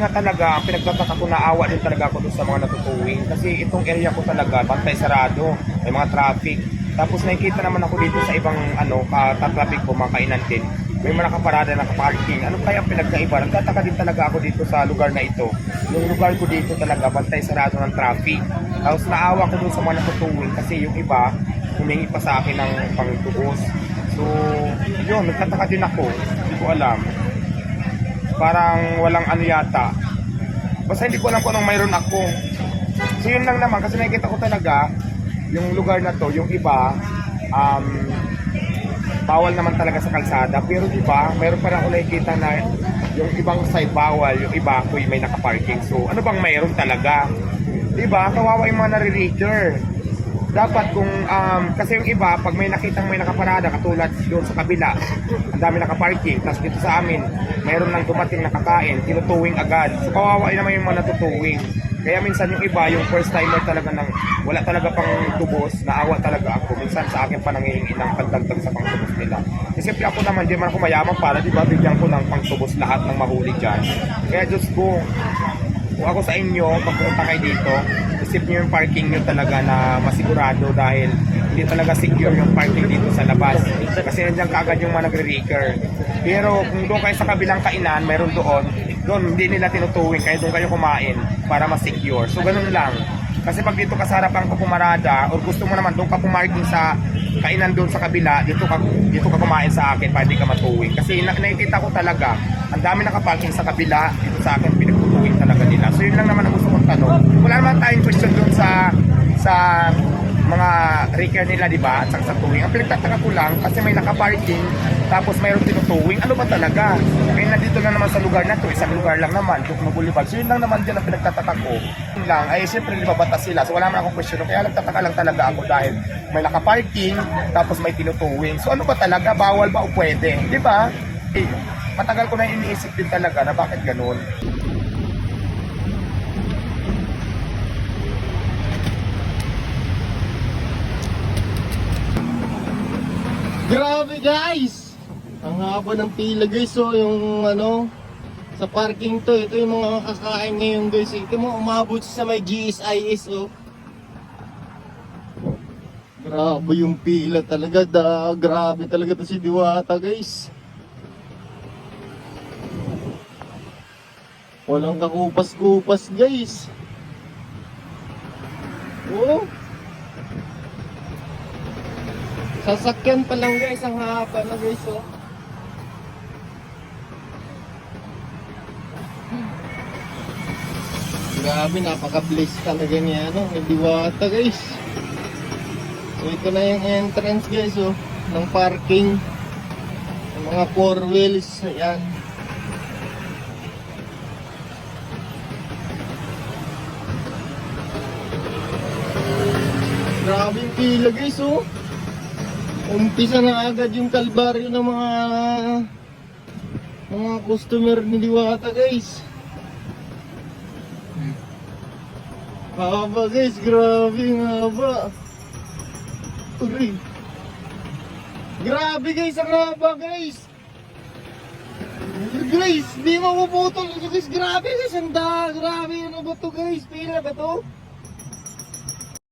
nga talaga, pinagtataka ko naawa din talaga ako sa mga natutuwing. Kasi itong area ko talaga, bantay sarado, may mga traffic. Tapos nakikita naman ako dito sa ibang ano, ka-traffic ko, mga kainan din. May mga nakaparada, nakaparking. Ano kaya ang pinagkaiba? Nagtataka din talaga ako dito sa lugar na ito. Yung lugar ko dito talaga, bantay sarado ng traffic. Tapos naawa ko doon sa mga natutuwing kasi yung iba, humingi pa sa akin ng pangtubos. So, yun, nagtataka din ako. Hindi ko alam parang walang ano yata. Basta hindi ko alam kung anong mayroon ako. So yun lang naman, kasi nakikita ko talaga, yung lugar na to, yung iba, um, bawal naman talaga sa kalsada. Pero di ba, mayroon pa rin ako nakikita na yung ibang side bawal, yung iba ko may nakaparking. So ano bang mayroon talaga? Di ba, kawawa yung mga nare-rager dapat kung um, kasi yung iba pag may nakitang may nakaparada katulad doon sa kabila ang dami nakaparking tapos dito sa amin mayroon lang dumating nakakain tinutuwing agad. So kawawa naman yung mga natutuwing. Kaya minsan yung iba yung first timer talaga ng wala talaga pang tubos naawa talaga ako. Minsan sa akin pa nangihingi ng pagdagdag sa pangtubos nila. Kasi siyempre ako naman di man ako mayaman para di ba bigyan ko ng pangtubos lahat ng mahuli dyan. Kaya Diyos ko kung ako sa inyo, pagpunta kayo dito, isip nyo yung parking nyo talaga na masigurado dahil hindi talaga secure yung parking dito sa labas. Kasi nandiyan kaagad yung mga nagre-raker. Pero kung doon kayo sa kabilang kainan, meron doon, doon hindi nila tinutuwing, kaya doon kayo kumain para mas secure. So ganun lang. Kasi pag dito ka sa harapan ko pumarada, or gusto mo naman doon ka pumarking sa kainan doon sa kabila, dito ka dito ka kumain sa akin para hindi ka matuwing. Kasi na, nakikita ko talaga, ang dami nakaparking sa kabila, dito sa akin pinagtutuwing talaga nila. So yun lang naman ang gusto kong tanong. Wala naman tayong question doon sa sa mga raker nila, di ba? At saka sa tuwing. Ang pinagtataka ko lang, kasi may nakaparking, tapos mayroong tinutuwing. Ano ba talaga? Kaya nandito lang naman sa lugar na to, isang lugar lang naman, Dukno Boulevard. So yun lang naman din ang pinagtataka ko. Yun lang, ay siyempre di sila. So wala naman akong question. Kaya nagtataka lang talaga ako dahil may nakaparking, tapos may tinutuwing. So ano ba talaga? Bawal ba o pwede? Di ba? Eh, matagal ko na iniisip din talaga na bakit ganun. Grabe guys! Ang haba ng pila guys, so yung ano, sa parking to, ito yung mga kakain ngayon guys. Ito mo, umabot sa may GSIS oh. Grabe yung pila talaga, da, grabe talaga to si Diwata guys. Walang kakupas-kupas guys. Oh. Sasakyan pa lang guys, ang haba na guys oh. Grabe, napaka-bless talaga niya ano, may diwata guys. So ito na yung entrance guys oh, ng parking. Ng mga four wheels, ayan. Grabe yung pila guys oh. Umpisa na agad yung kalbaryo ng mga mga customer ni Diwata guys. Haba guys, grabe ang haba. Grabe guys, ang haba guys. Guys, di mo maputol guys. Grabe guys, ang da, grabe ano ba to guys? Pila ba to?